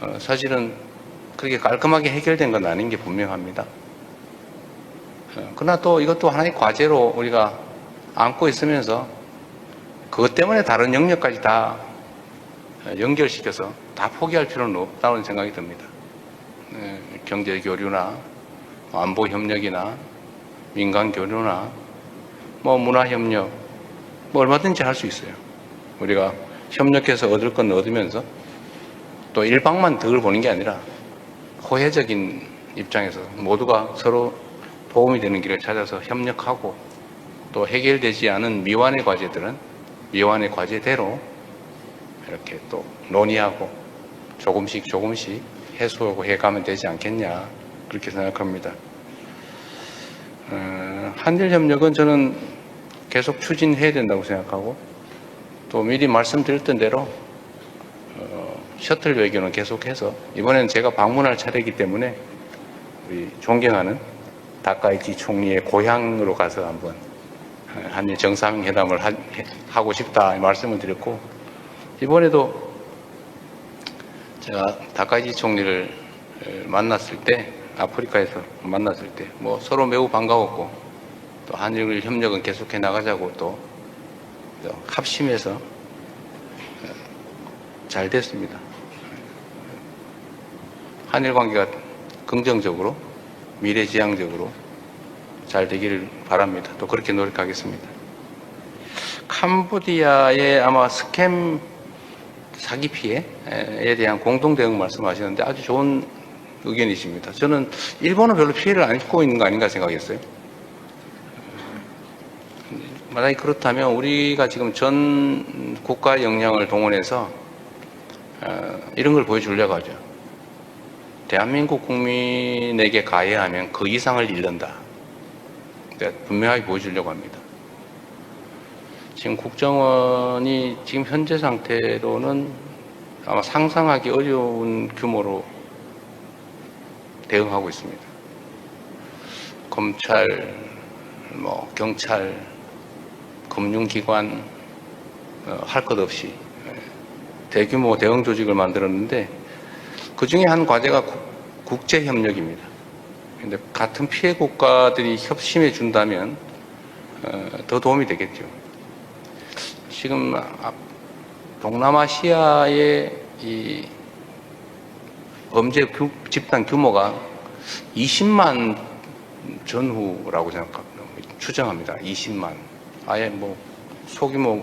어, 사실은 그렇게 깔끔하게 해결된 건 아닌 게 분명합니다. 어, 그러나 또 이것도 하나의 과제로 우리가 안고 있으면서 그것 때문에 다른 영역까지 다 어, 연결시켜서 다 포기할 필요는 없다는 생각이 듭니다. 네, 경제 교류나 안보 협력이나 민간 교류나 뭐 문화 협력 뭐 얼마든지 할 수 있어요. 우리가 협력해서 얻을 건 얻으면서 또 일방만 덕을 보는 게 아니라 호혜적인 입장에서 모두가 서로 도움이 되는 길을 찾아서 협력하고 또 해결되지 않은 미완의 과제들은 미완의 과제대로 이렇게 또 논의하고 조금씩 조금씩 해소하고 해가면 되지 않겠냐 그렇게 생각합니다. 어, 한일 협력은 저는 계속 추진해야 된다고 생각하고 또 미리 말씀드렸던 대로 어, 셔틀 외교는 계속해서 이번에는 제가 방문할 차례이기 때문에 우리 존경하는 다카이치 총리의 고향으로 가서 한번 한일 정상회담을 하, 하고 싶다 이 말씀을 드렸고 이번에도 제가 다카이치 총리를 에, 만났을 때 아프리카에서 만났을 때 뭐 서로 매우 반가웠고 또 한일 협력은 계속해 나가자고 또 합심해서 어, 잘 됐습니다. 한일 관계가 긍정적으로 미래지향적으로 잘 되기를 바랍니다. 또 그렇게 노력하겠습니다. 캄보디아의 아마 스캠 사기 피해에 대한 공동 대응 말씀하시는데 아주 좋은 의견이십니다. 저는 일본은 별로 피해를 안 입고 있는 거 아닌가 생각했어요. 만약에 그렇다면 우리가 지금 전 국가 역량을 동원해서 어, 이런 걸 보여주려고 하죠. 대한민국 국민에게 가해하면 그 이상을 잃는다. 네, 분명하게 보여주려고 합니다. 지금 국정원이 지금 현재 상태로는 아마 상상하기 어려운 규모로 대응하고 있습니다. 검찰, 뭐 경찰, 금융기관 어, 할것 없이 예, 대규모 대응 조직을 만들었는데 그 중에 한 과제가 국- 국제 협력입니다. 근데 같은 피해 국가들이 협심해 준다면 어, 더 도움이 되겠죠. 지금 아- 동남아시아의 이 범죄 규- 집단 규모가 20만 전후라고 생각합니다. 추정합니다. 20만. 아예 뭐 소규모